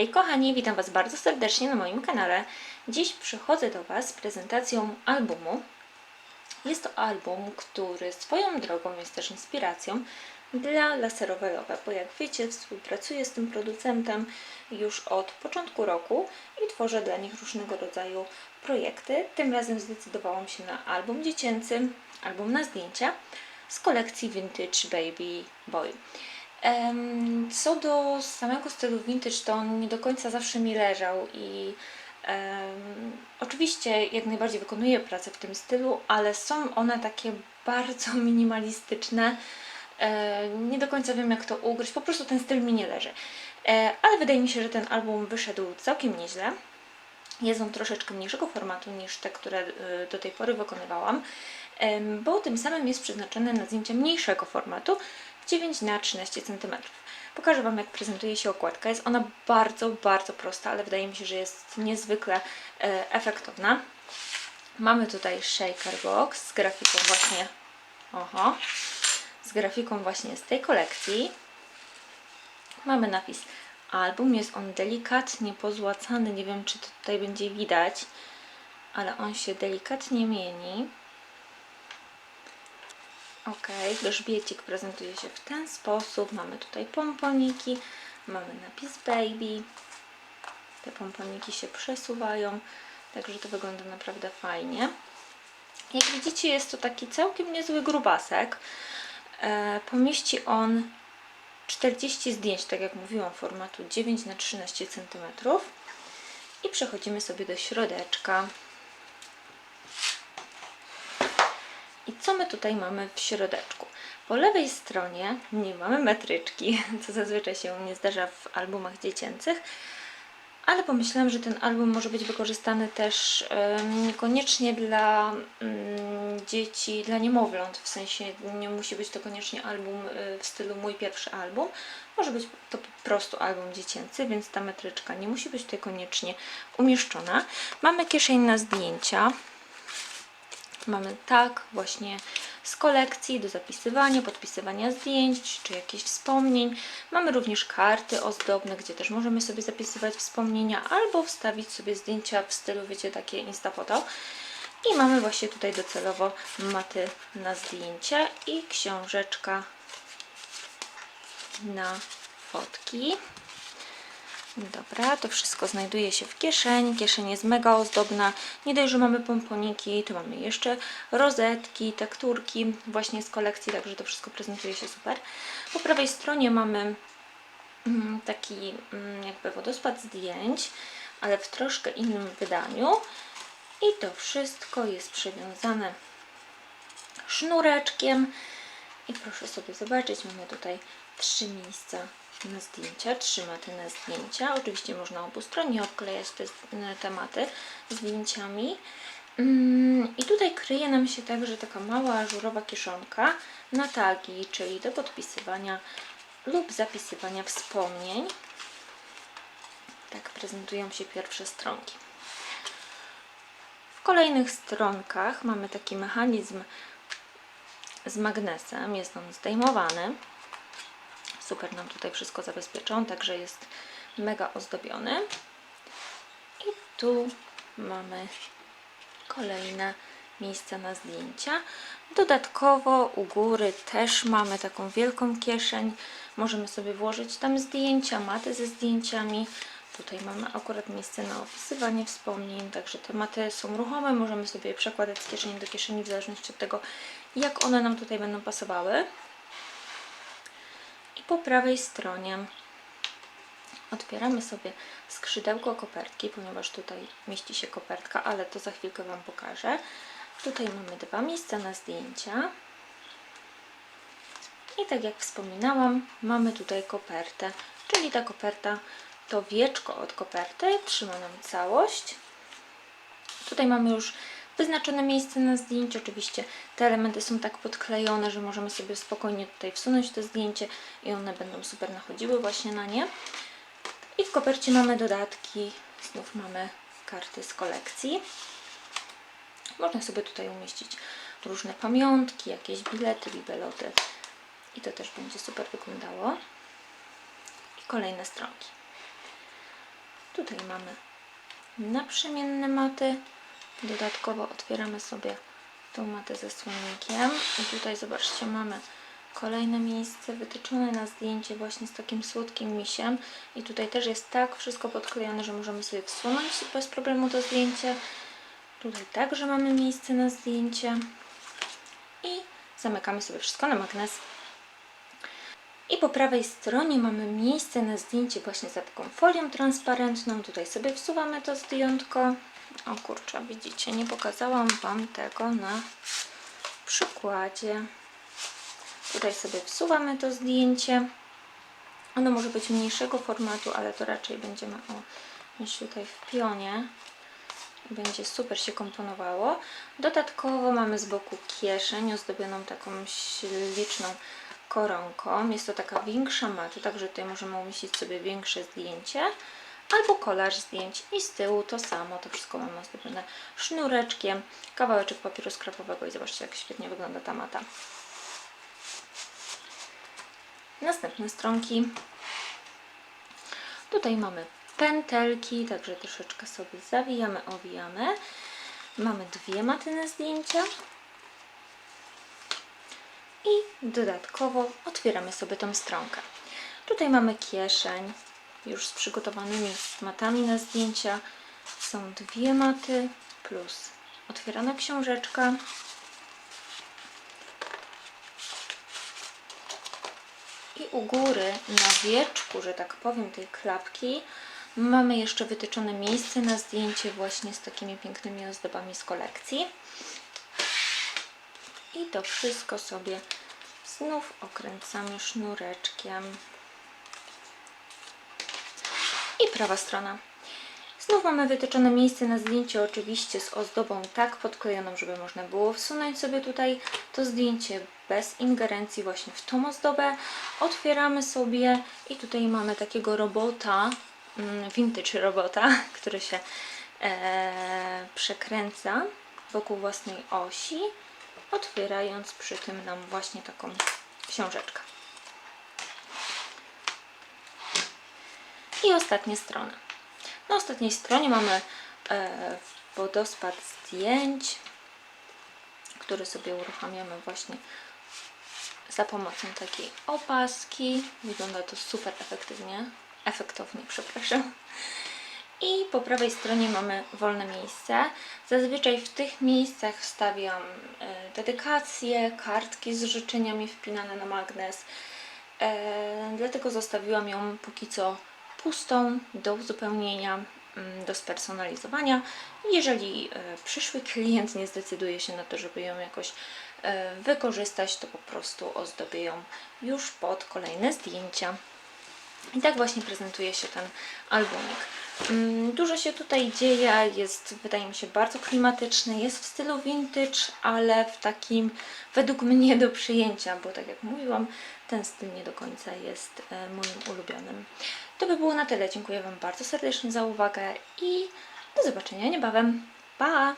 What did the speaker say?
Hej kochani, witam Was bardzo serdecznie na moim kanale. Dziś przychodzę do Was z prezentacją albumu. Jest to album, który swoją drogą jest też inspiracją dla Laserowe Love, bo jak wiecie współpracuję z tym producentem już od początku roku i tworzę dla nich różnego rodzaju projekty. Tym razem zdecydowałam się na album dziecięcy, album na zdjęcia z kolekcji Vintage Baby Boy. Co do samego stylu vintage, to on nie do końca zawsze mi leżał i em, oczywiście jak najbardziej wykonuję pracę w tym stylu, ale są one takie bardzo minimalistyczne. Nie do końca wiem jak to ugryźć, po prostu ten styl mi nie leży. E, ale wydaje mi się, że ten album wyszedł całkiem nieźle. Jest on troszeczkę mniejszego formatu niż te, które e, do tej pory wykonywałam, bo tym samym jest przeznaczony na zdjęcia mniejszego formatu 9 na 13 cm. Pokażę Wam, jak prezentuje się okładka. Jest ona bardzo, bardzo prosta, ale wydaje mi się, że jest niezwykle e, efektowna. Mamy tutaj shaker box z grafiką właśnie, oho, z grafiką właśnie z tej kolekcji. Mamy napis album, jest on delikatnie pozłacany, nie wiem czy to tutaj będzie widać, ale on się delikatnie mieni. Ok, grzbiecik prezentuje się w ten sposób. Mamy tutaj pomponiki, mamy napis baby. Te pomponiki się przesuwają, także to wygląda naprawdę fajnie. Jak widzicie jest to taki całkiem niezły grubasek. E, pomieści on 40 zdjęć, tak jak mówiłam, formatu 9 na 13 cm. I przechodzimy sobie do środeczka. I co my tutaj mamy w środeczku? Po lewej stronie nie mamy metryczki, co zazwyczaj się nie zdarza w albumach dziecięcych, ale pomyślałam, że ten album może być wykorzystany też niekoniecznie dla mm, dzieci, dla niemowląt, w sensie nie musi być to koniecznie album y, w stylu mój pierwszy album, może być to po prostu album dziecięcy, więc ta metryczka nie musi być tutaj koniecznie umieszczona. Mamy kieszeń na zdjęcia, Mamy tak właśnie z kolekcji do zapisywania, podpisywania zdjęć czy jakichś wspomnień. Mamy również karty ozdobne, gdzie też możemy sobie zapisywać wspomnienia albo wstawić sobie zdjęcia w stylu, wiecie, takie instafoto. I mamy właśnie tutaj docelowo maty na zdjęcia i książeczka na fotki. Dobra, to wszystko znajduje się w kieszeni. Kieszeń jest mega ozdobna. Nie dość, że mamy pomponiki, to mamy jeszcze rozetki, tekturki właśnie z kolekcji, także to wszystko prezentuje się super. Po prawej stronie mamy mm, taki mm, jakby wodospad zdjęć, ale w troszkę innym wydaniu. I to wszystko jest przywiązane sznureczkiem. I proszę sobie zobaczyć, mamy tutaj trzy miejsca na zdjęcia, trzy maty na zdjęcia. Oczywiście można obustronnie obklejać te tematy zdjęciami. Mm, I tutaj kryje nam się także taka mała ażurowa kieszonka na tagi, czyli do podpisywania lub zapisywania wspomnień. Tak prezentują się pierwsze stronki. W kolejnych stronkach mamy taki mechanizm z magnesem. Jest on zdejmowany. Super nam tutaj wszystko zabezpieczą, także jest mega ozdobiony. I tu mamy kolejne miejsca na zdjęcia. Dodatkowo u góry też mamy taką wielką kieszeń. Możemy sobie włożyć tam zdjęcia, maty ze zdjęciami. Tutaj mamy akurat miejsce na opisywanie wspomnień, także te maty są ruchome. Możemy sobie je przekładać z kieszeni do kieszeni w zależności od tego, jak one nam tutaj będą pasowały. Po prawej stronie otwieramy sobie skrzydełko kopertki, ponieważ tutaj mieści się kopertka, ale to za chwilkę Wam pokażę. Tutaj mamy dwa miejsca na zdjęcia. I tak jak wspominałam, mamy tutaj kopertę, czyli ta koperta to wieczko od koperty, trzyma nam całość. Tutaj mamy już wyznaczone miejsce na zdjęcie. Oczywiście te elementy są tak podklejone, że możemy sobie spokojnie tutaj wsunąć to zdjęcie i one będą super nachodziły właśnie na nie. I w kopercie mamy dodatki, znów mamy karty z kolekcji. Można sobie tutaj umieścić różne pamiątki, jakieś bilety, bibeloty i to też będzie super wyglądało. I kolejne stronki. Tutaj mamy naprzemienne maty. Dodatkowo otwieramy sobie tą matę ze słonikiem. I tutaj zobaczcie, mamy kolejne miejsce wytyczone na zdjęcie właśnie z takim słodkim misiem. I tutaj też jest tak wszystko podklejone, że możemy sobie wsunąć bez problemu to zdjęcie. Tutaj także mamy miejsce na zdjęcie. I zamykamy sobie wszystko na magnes. I po prawej stronie mamy miejsce na zdjęcie właśnie za taką folią transparentną. Tutaj sobie wsuwamy to zdjątko. O kurczę, widzicie, nie pokazałam Wam tego na przykładzie. Tutaj sobie wsuwamy to zdjęcie. Ono może być mniejszego formatu, ale to raczej będziemy o, mieć tutaj w pionie. Będzie super się komponowało. Dodatkowo mamy z boku kieszeń ozdobioną taką śliczną koronką. Jest to taka większa mata, także tutaj możemy umieścić sobie większe zdjęcie albo kolaż zdjęć i z tyłu to samo, to wszystko mamy ozdobione sznureczkiem, kawałeczek papieru skrapowego i zobaczcie jak świetnie wygląda ta mata. Następne stronki. Tutaj mamy pętelki, także troszeczkę sobie zawijamy, owijamy. Mamy dwie maty na zdjęcia. I dodatkowo otwieramy sobie tą stronkę. Tutaj mamy kieszeń już z przygotowanymi matami na zdjęcia. Są dwie maty plus otwierana książeczka. I u góry, na wieczku, że tak powiem, tej klapki, mamy jeszcze wytyczone miejsce na zdjęcie właśnie z takimi pięknymi ozdobami z kolekcji. I to wszystko sobie znów okręcamy sznureczkiem. I prawa strona. Znów mamy wytyczone miejsce na zdjęcie, oczywiście z ozdobą tak podklejoną, żeby można było wsunąć sobie tutaj to zdjęcie bez ingerencji właśnie w tą ozdobę. Otwieramy sobie i tutaj mamy takiego robota, mm, vintage robota, który się e, przekręca wokół własnej osi, otwierając przy tym nam właśnie taką książeczkę. I ostatnia strona. Na ostatniej stronie mamy e, wodospad zdjęć, który sobie uruchamiamy właśnie za pomocą takiej opaski. Wygląda to super efektywnie, efektownie, przepraszam. I po prawej stronie mamy wolne miejsce. Zazwyczaj w tych miejscach wstawiam e, dedykacje, kartki z życzeniami wpinane na magnes. E, dlatego zostawiłam ją póki co pustą do uzupełnienia, mm, do spersonalizowania. Jeżeli e, przyszły klient nie zdecyduje się na to, żeby ją jakoś e, wykorzystać, to po prostu ozdobię ją już pod kolejne zdjęcia. I tak właśnie prezentuje się ten albumik. Mm, Dużo się tutaj dzieje, jest wydaje mi się bardzo klimatyczny, jest w stylu vintage, ale w takim według mnie do przyjęcia, bo tak jak mówiłam, ten styl nie do końca jest e, moim ulubionym. To by było na tyle. Dziękuję Wam bardzo serdecznie za uwagę i do zobaczenia niebawem. Pa!